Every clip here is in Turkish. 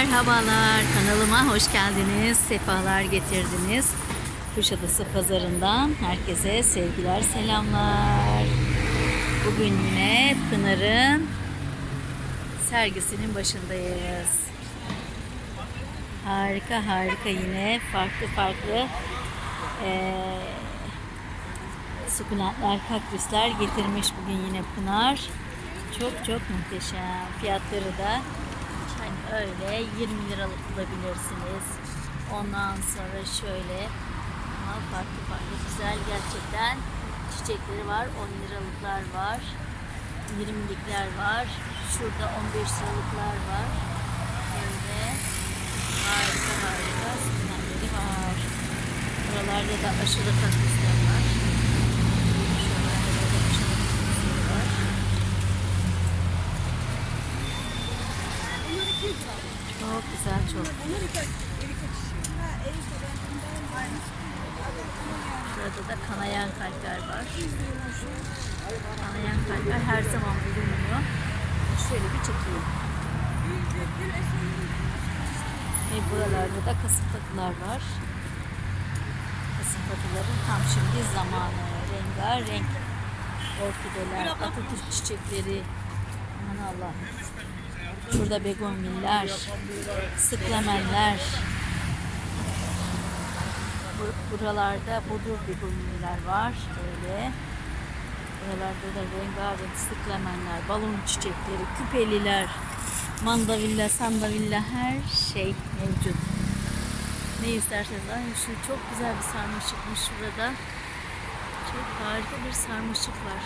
Merhabalar kanalıma hoş geldiniz. Sefalar getirdiniz. Kuşadası pazarından herkese sevgiler selamlar. Bugün yine Pınar'ın sergisinin başındayız. Harika harika yine farklı farklı eee sukulentler, kaktüsler getirmiş bugün yine Pınar. Çok çok muhteşem. Fiyatları da öyle 20 liralık bulabilirsiniz. Ondan sonra şöyle ama farklı farklı güzel gerçekten çiçekleri var. 10 liralıklar var. 20'likler var. Şurada 15 liralıklar var. Öyle harika harika sukulentleri var. Buralarda da aşırı kaktüsler var. Şuralarda da aşırı kaktüsleri var. Çok güzel çok. Şurada da kanayan kalpler var. Kanayan kalpler her zaman bulunmuyor. Şöyle bir çekeyim. Ve buralarda da kasımpatılar var. Kasımpatıların tam şimdi zamanı. Rengarenk orkideler, Atatürk çiçekleri. Aman Allah. Şurada begonviller, sıklamenler. Bu- Buralarda bodur begonviller var. Böyle. Buralarda da rengarenk sıklamenler, balon çiçekleri, küpeliler, mandavilla, sandavilla her şey mevcut. Ne isterseniz. Ay şu çok güzel bir sarmaşıkmış şurada. Çok harika bir sarmaşık var.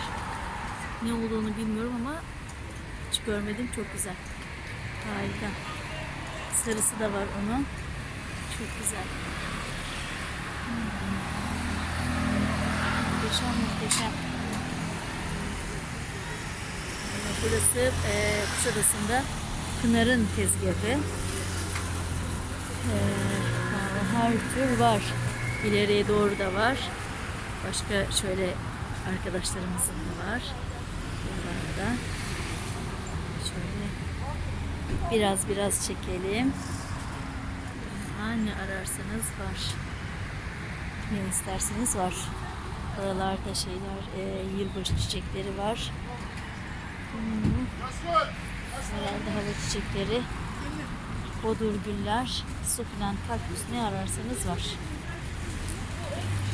Ne olduğunu bilmiyorum ama hiç görmedim. Çok güzel. Harika. Sarısı da var onun. Çok güzel. Hmm. Muhteşem muhteşem. Burası e, Kuşadası'nda Pınar'ın tezgahı. E, her tür var. İleriye doğru da var. Başka şöyle arkadaşlarımızın da var. Buralarda. Biraz biraz çekelim. Ha, ne ararsanız var. Ne isterseniz var. Aralarda şeyler, e, yılbaşı çiçekleri var. Hmm. Herhalde hava çiçekleri, bodur güller, sukulent, kaktüs ne ararsanız var.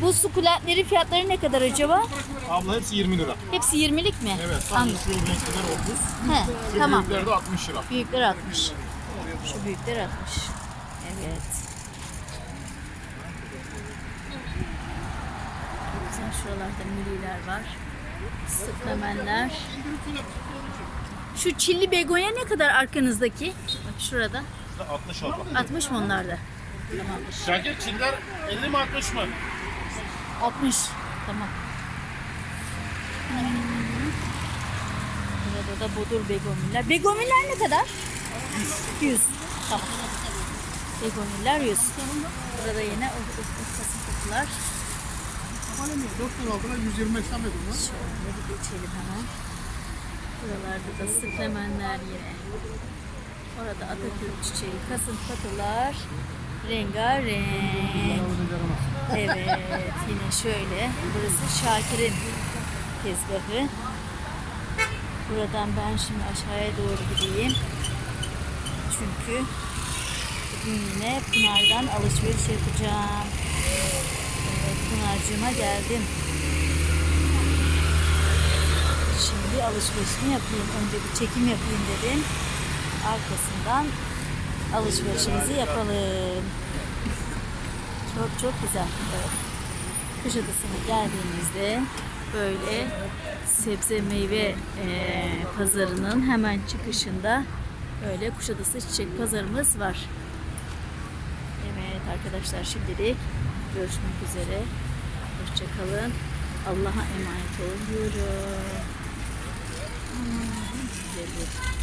Bu sukulentlerin fiyatları ne kadar acaba? Abla hepsi 20 lira. Hepsi 20'lik mi? Evet. Anladım. şu renkler 30. He, Şu tamam. büyükler de 60 lira. Büyükler 60. Şu büyükler 60. Evet. Güzel şuralarda milliler var. Sıklamenler. Şu çilli begonya ne kadar arkanızdaki? Bak şurada. 60 abla. 60 mı onlarda? Tamamdır. Şakir çiller 50 mi 60 mı? 60. Tamam. Burada da bodur begoniller. Begoniller ne kadar? 100. 100. Tamam. Begoniller 100. Burada yine o kasımpatılar. Doktor altına 125 tane dedim Şöyle bir geçelim hemen. Buralarda da sıklemenler yine. Orada Atatürk çiçeği, kasımpatılar. Rengarenk. Evet yine şöyle. Burası Şakir'in tezgahı. Buradan ben şimdi aşağıya doğru gideyim. Çünkü bugün yine Pınar'dan alışveriş yapacağım. Evet Pınar'cığıma geldim. Şimdi alışverişimi yapayım. Önce bir çekim yapayım dedim. Arkasından alışverişimizi yapalım. Çok çok güzel. Evet. Geldiğimizde böyle sebze meyve e, pazarının hemen çıkışında böyle Kuşadası Çiçek Pazarımız var. Evet arkadaşlar şimdilik görüşmek üzere. Hoşçakalın. Allah'a emanet olun diyorum. Aa, güzel